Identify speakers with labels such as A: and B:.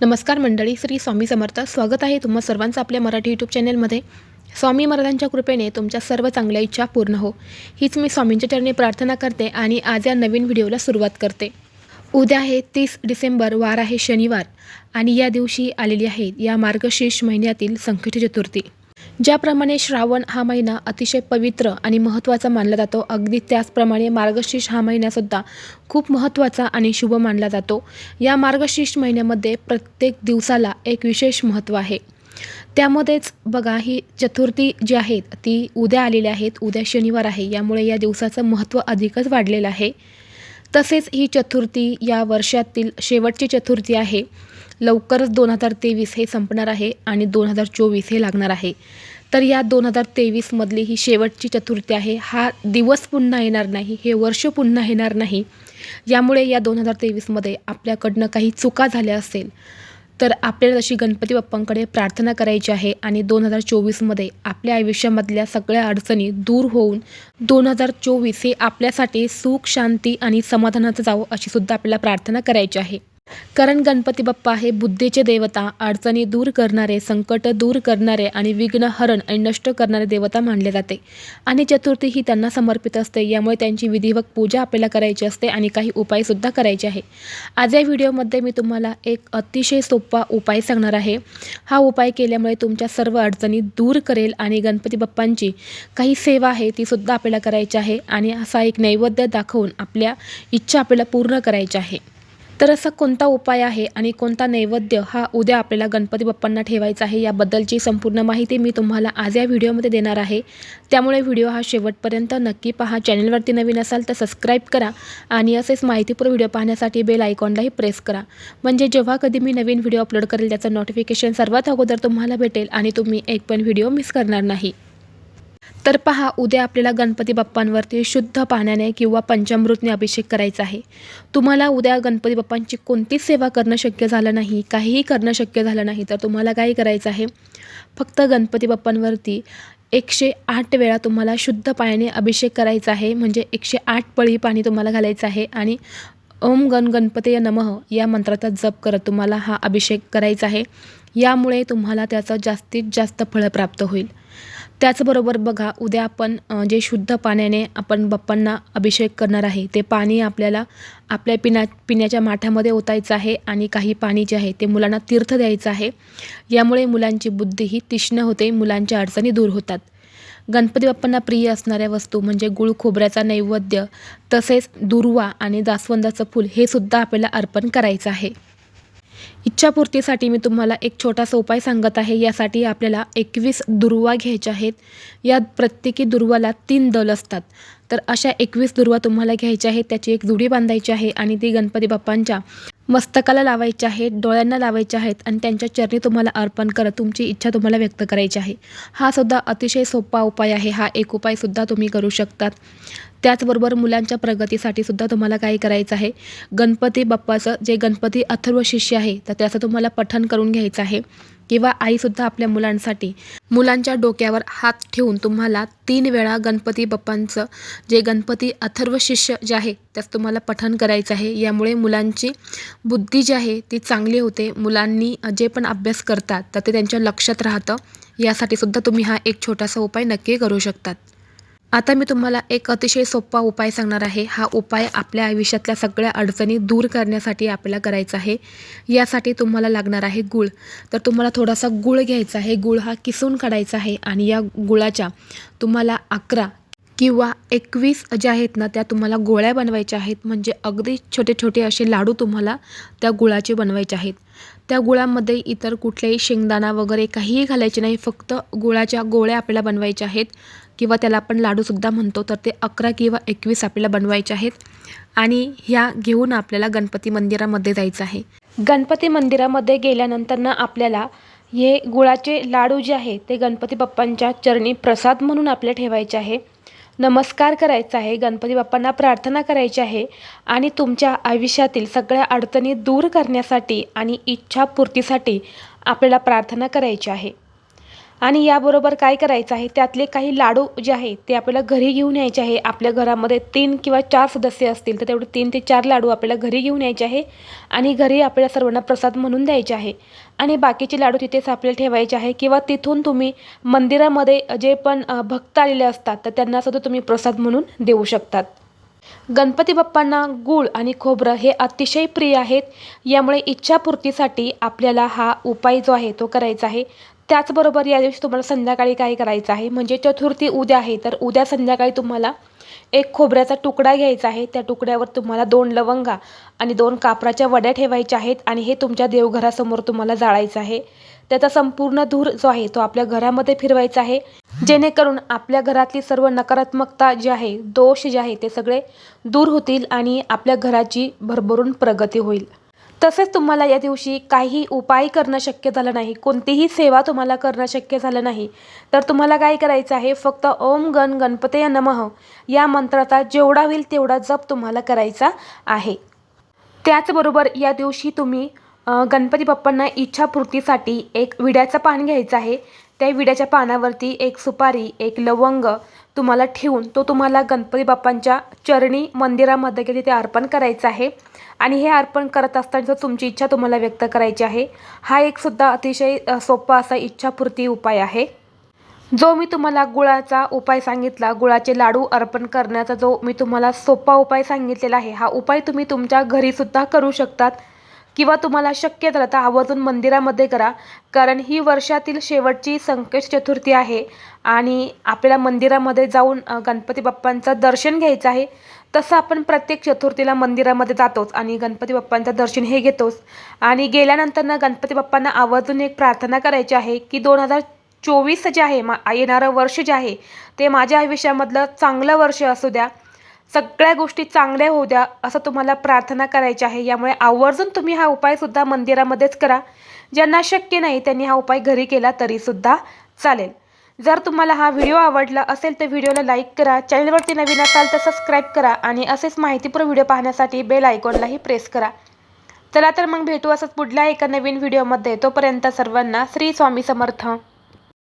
A: नमस्कार मंडळी श्री स्वामी समर्थ. स्वागत आहे तुम्हा सर्वांचं आपल्या मराठी यूट्यूब चॅनलमध्ये स्वामी महाराजांच्या कृपेने तुमच्या सर्व चांगल्या इच्छा पूर्ण हो. हीच मी स्वामींच्या चरणी प्रार्थना करते आणि आज या नवीन व्हिडिओला सुरुवात करते. उद्या आहे तीस डिसेंबर वार आहे शनिवार आणि या दिवशी आलेली आहे या मार्गशीर्ष महिन्यातील संकट चतुर्थी. ज्याप्रमाणे श्रावण हा महिना अतिशय पवित्र आणि महत्त्वाचा मानला जातो अगदी त्याचप्रमाणे मार्गशीर्ष हा महिनासुद्धा खूप महत्त्वाचा आणि शुभ मानला जातो. या मार्गशीर्ष महिन्यामध्ये प्रत्येक दिवसाला एक विशेष महत्त्व आहे. त्यामध्येच बघा ही चतुर्थी जी आहेत ती उद्या आलेली आहेत उद्या शनिवार आहे. यामुळे या दिवसाचं महत्त्व अधिकच वाढलेलं आहे. तसेच ही चतुर्थी या वर्षातील शेवटची चतुर्थी आहे. लवकरच दोन हजार तेवीस हे संपणार आहे आणि दोन हजार चोवीस हे लागणार आहे. तर या दोन हजार तेवीसमधली ही शेवटची चतुर्थी आहे. हा दिवस पुन्हा येणार नाही हे वर्ष पुन्हा येणार नाही. यामुळे या दोन हजार तेवीसमध्ये आपल्याकडनं काही चुका झाल्या असेल तर आपल्याला तशी गणपती बाप्पांकडे प्रार्थना करायची आहे आणि दोन हजार चोवीसमध्ये आपल्या आयुष्यामधल्या सगळ्या अडचणी दूर होऊन दोन हजार चोवीस हे आपल्यासाठी सुख शांती आणि समाधानाचं जावं अशी सुद्धा आपल्याला प्रार्थना करायची आहे. कारण गणपती बाप्पा हे बुद्धीचे देवता अडचणी दूर करणारे संकट दूर करणारे आणि विघ्न हरण आणि नष्ट करणारे देवता मानले जाते. आणि चतुर्थी ही त्यांना समर्पित असते यामुळे त्यांची विधिवत पूजा आपल्याला करायची असते आणि काही उपायसुद्धा करायचे आहे. आज या व्हिडिओमध्ये मी तुम्हाला एक अतिशय सोपा उपाय सांगणार आहे. हा उपाय केल्यामुळे तुमच्या सर्व अडचणी दूर करेल आणि गणपती बाप्पांची काही सेवा आहे तीसुद्धा आपल्याला करायची आहे आणि असा एक नैवेद्य दाखवून आपल्या इच्छा आपल्याला पूर्ण करायच्या आहे. तर असा कोणता उपाय आहे आणि कोणता नैवेद्य हा उद्या आपल्याला गणपती बाप्पांना ठेवायचा आहे याबद्दलची संपूर्ण माहिती मी तुम्हाला आज या व्हिडिओमध्ये देणार आहे. त्यामुळे व्हिडिओ हा शेवटपर्यंत नक्की पहा. चॅनलवरती नवीन असाल तर सबस्क्राईब करा आणि असेच माहितीपूर्ण व्हिडिओ पाहण्यासाठी बेल आयकॉनलाही प्रेस करा. म्हणजे जेव्हा कधी मी नवीन व्हिडिओ अपलोड करेल त्याचं नोटिफिकेशन सर्वात अगोदर तुम्हाला भेटेल आणि तुम्ही एक पण व्हिडिओ मिस करणार नाही. तर पहा उद्या आपल्याला गणपती बाप्पांवरती शुद्ध पाण्याने किंवा पंचामृतने अभिषेक करायचा आहे. तुम्हाला उद्या गणपती बाप्पांची कोणतीच सेवा करणं शक्य झालं नाही काहीही करणं शक्य झालं नाही तर तुम्हाला काय करायचं आहे? फक्त गणपती बाप्पांवरती एकशे आठ वेळा तुम्हाला शुद्ध पाण्याने अभिषेक करायचा आहे म्हणजे एकशे आठ पळी पाणी तुम्हाला घालायचं आहे आणि ओम गण गणपती नमः या मंत्राचा जप करत तुम्हाला हा अभिषेक करायचा आहे. यामुळे तुम्हाला त्याचं जास्तीत जास्त फळं प्राप्त होईल. त्याचबरोबर बघा उद्या आपण जे शुद्ध पाण्याने आपण बाप्पांना अभिषेक करणार आहे ते पाणी आपल्याला आपल्या पिण्या पिण्याच्या माठामध्ये ओतायचं आहे आणि काही पाणी जे आहे ते मुलांना तीर्थ द्यायचं आहे. यामुळे मुलांची बुद्धी ही तीक्ष्ण होते मुलांच्या अडचणी दूर होतात. गणपती बाप्पांना प्रिय असणाऱ्या वस्तू म्हणजे गुळ खोबऱ्याचा नैवेद्य तसेच दुर्वा आणि जास्वंदाचं फूल हे सुद्धा आपल्याला अर्पण करायचं आहे. इच्छापूर्तीसाठी मी तुम्हाला एक छोटासा उपाय सांगत आहे. यासाठी आपल्याला एकवीस दुर्वा घ्यायच्या आहेत. या प्रत्येकी दुर्वाला तीन दल असतात. तर अशा एकवीस दुर्वा तुम्हाला घ्यायच्या आहेत. त्याची एक जुडी बांधायची आहे आणि ती गणपती बाप्पांच्या मस्तकाला लावायच्या आहेत डोळ्यांना लावायच्या आहेत आणि त्यांच्या चरणी तुम्हाला अर्पण करत तुमची इच्छा तुम्हाला व्यक्त करायची आहे. हा सुद्धा अतिशय सोपा उपाय आहे. हा एक उपायसुद्धा तुम्ही करू शकतात. त्याचबरोबर मुलांच्या प्रगतीसाठी सुद्धा तुम्हाला काय करायचं आहे? गणपती बाप्पाचं जे गणपती अथर्व शिष्य आहे तर त्याचं तुम्हाला पठण करून घ्यायचं आहे. किंवा आईसुद्धा आपल्या मुलांसाठी मुलांच्या डोक्यावर हात ठेवून तुम्हाला तीन वेळा गणपती बाप्पांचं जे गणपती अथर्व शिष्य जे आहे त्याचं तुम्हाला पठण करायचं आहे. यामुळे मुलांची बुद्धी जी आहे ती चांगली होते. मुलांनी जे पण अभ्यास करतात तर ते त्यांच्या लक्षात राहतं. यासाठी सुद्धा तुम्ही हा एक छोटासा उपाय नक्की करू शकतात. आता मी तुम्हाला एक अतिशय सोपा उपाय सांगणार आहे. हा उपाय आपल्या आयुष्यातल्या सगळ्या अडचणी दूर करण्यासाठी आपल्याला करायचा आहे. यासाठी तुम्हाला लागणार आहे गूळ. तर तुम्हाला थोडासा गूळ घ्यायचा आहे. गूळ हा किसून काढायचा आहे आणि या गुळाच्या तुम्हाला अकरा किंवा एकवीस ज्या आहेत ना त्या तुम्हाला गोळ्या बनवायच्या आहेत. म्हणजे अगदी छोटे छोटे असे लाडू तुम्हाला त्या गुळाचे बनवायचे आहेत. त्या गुळामध्ये इतर कुठलेही शेंगदाणा वगैरे काहीही घालायचे नाही. फक्त गुळाच्या गोळ्या आपल्याला बनवायच्या आहेत. किंवा त्याला आपण लाडूसुद्धा म्हणतो तर ते अकरा किंवा एकवीस आपल्याला बनवायचे आहेत. आणि ह्या घेऊन आपल्याला गणपती मंदिरामध्ये जायचं आहे. गणपती मंदिरामध्ये गेल्यानंतर ना आपल्याला हे गुळाचे लाडू जे आहे ते गणपती बाप्पांच्या चरणी प्रसाद म्हणून आपल्या ठेवायचे आहे. नमस्कार करायचा आहे गणपती बाप्पांना प्रार्थना करायची आहे आणि तुमच्या आयुष्यातील सगळ्या अडचणी दूर करण्यासाठी आणि इच्छापूर्तीसाठी आपल्याला प्रार्थना करायची आहे. आणि याबरोबर काय करायचं आहे त्यातले काही लाडू जे आहे ते आपल्याला घरी घेऊन यायचे आहे. आपल्या घरामध्ये तीन किंवा चार सदस्य असतील तर तेवढे तीन ते चार लाडू आपल्याला घरी घेऊन यायचे आहे आणि घरी आपल्याला सर्वांना प्रसाद म्हणून द्यायचे आहे. आणि बाकीचे लाडू तिथेच आपल्याला ठेवायचे आहे. किंवा तिथून तुम्ही मंदिरामध्ये जे पण भक्त आलेले असतात तर त्यांना सुद्धा तुम्ही प्रसाद म्हणून देऊ शकतात. गणपती बाप्पांना गूळ आणि खोबरं हे अतिशय प्रिय आहेत. यामुळे इच्छापूर्तीसाठी आपल्याला हा उपाय जो आहे तो करायचा आहे. त्याचबरोबर या दिवशी तुम्हाला संध्याकाळी काय करायचं आहे? म्हणजे चतुर्थी उद्या आहे तर उद्या संध्याकाळी तुम्हाला एक खोबऱ्याचा तुकडा घ्यायचा आहे. त्या तुकड्यावर तुम्हाला दोन लवंगा आणि दोन कापराच्या वड्या ठेवायच्या आहेत आणि हे तुमच्या देवघरासमोर तुम्हाला जाळायचं आहे. त्याचा संपूर्ण धूर जो आहे तो आपल्या घरामध्ये फिरवायचा आहे. जेणेकरून आपल्या घरातली सर्व नकारात्मकता जी आहे दोष जे आहे ते सगळे दूर होतील आणि आपल्या घराची भरभरून प्रगती होईल. तसेच तुम्हाला या दिवशी काही उपाय करणं शक्य झालं नाही. कोणतीही सेवा तुम्हाला करणं शक्य झालं नाही. तर तुम्हाला काय करायचं आहे? फक्त ओम गण गणपतय नमः या मंत्राचा जेवढा होईल तेवढा जप तुम्हाला करायचा आहे. त्याचबरोबर या दिवशी तुम्ही गणपती बाप्पांना इच्छापूर्तीसाठी एक विड्याचं पान घ्यायचं आहे. त्या विड्याच्या पानावरती एक सुपारी एक लवंग तुम्हाला ठेवून तो तुम्हाला गणपती बाप्पांच्या चरणी मंदिरामध्ये गेले ते अर्पण करायचं आहे. आणि हे अर्पण करत असताना तुमची इच्छा तुम्हाला व्यक्त करायची आहे हा एक सुद्धा अतिशय सोपा असा इच्छापूर्ती उपाय आहे. जो मी तुम्हाला गुळाचा उपाय सांगितला गुळाचे लाडू अर्पण करण्याचा जो मी तुम्हाला सोपा उपाय सांगितलेला आहे हा उपाय तुम्ही तुमच्या घरीसुद्धा करू शकतात. किंवा तुम्हाला शक्य झालं तर आवर्जून मंदिरामध्ये करा. कारण ही वर्षातील शेवटची संकट चतुर्थी आहे. आणि आपल्याला मंदिरामध्ये जाऊन गणपती बाप्पांचं दर्शन घ्यायचं आहे. तसं आपण प्रत्येक चतुर्थीला मंदिरामध्ये जातोच आणि गणपती बाप्पांचं दर्शन हे घेतोच. आणि गेल्यानंतर ना गणपती बाप्पांना आवर्जून एक प्रार्थना करायची आहे की दोन हजार चोवीस जे आहे मा येणारं वर्ष जे आहे ते माझ्या आयुष्यामधलं चांगलं वर्ष असू द्या. सगळ्या गोष्टी चांगल्या होऊ द्या असं तुम्हाला प्रार्थना करायची आहे. यामुळे आवर्जून तुम्ही हा उपायसुद्धा मंदिरामध्येच करा. ज्यांना शक्य नाही त्यांनी हा उपाय घरी केला तरीसुद्धा चालेल. जर तुम्हाला हा व्हिडिओ आवडला असेल तर व्हिडिओला लाईक करा चॅनलवरती नवीन असाल तर सबस्क्राईब करा आणि असेच माहितीपूर्ण व्हिडिओ पाहण्यासाठी बेल आयकॉनलाही प्रेस करा. चला तर मग भेटू असंच पुढल्या एका नवीन व्हिडिओमध्ये. तोपर्यंत सर्वांना श्री स्वामी समर्थ.